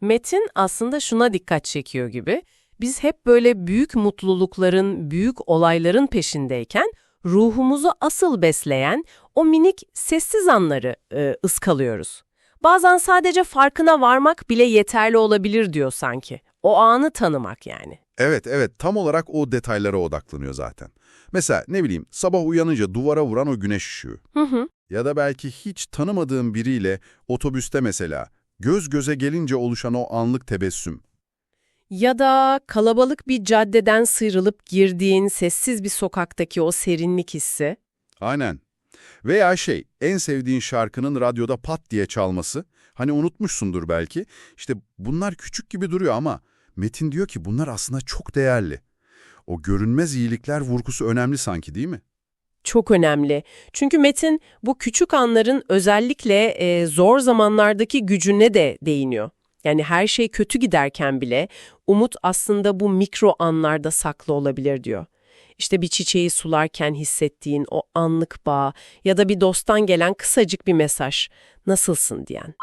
Metin aslında şuna dikkat çekiyor gibi. Biz hep böyle büyük mutlulukların, büyük olayların peşindeyken ruhumuzu asıl besleyen o minik sessiz anları e, ıskalıyoruz. Bazen sadece farkına varmak bile yeterli olabilir diyor sanki. O anı tanımak yani. Evet, evet. Tam olarak o detaylara odaklanıyor zaten. Mesela ne bileyim sabah uyanınca duvara vuran o güneş ışığı. Hı hı. Ya da belki hiç tanımadığın biriyle otobüste mesela göz göze gelince oluşan o anlık tebessüm. Ya da kalabalık bir caddeden sıyrılıp girdiğin sessiz bir sokaktaki o serinlik hissi. Aynen. Veya şey, en sevdiğin şarkının radyoda pat diye çalması. Hani unutmuşsundur belki. İşte bunlar küçük gibi duruyor ama Metin diyor ki bunlar aslında çok değerli. O görünmez iyilikler vurgusu önemli sanki değil mi? Çok önemli. Çünkü Metin bu küçük anların özellikle e, zor zamanlardaki gücüne de değiniyor. Yani her şey kötü giderken bile umut aslında bu mikro anlarda saklı olabilir diyor. İşte bir çiçeği sularken hissettiğin o anlık bağ ya da bir dosttan gelen kısacık bir mesaj, nasılsın diyen.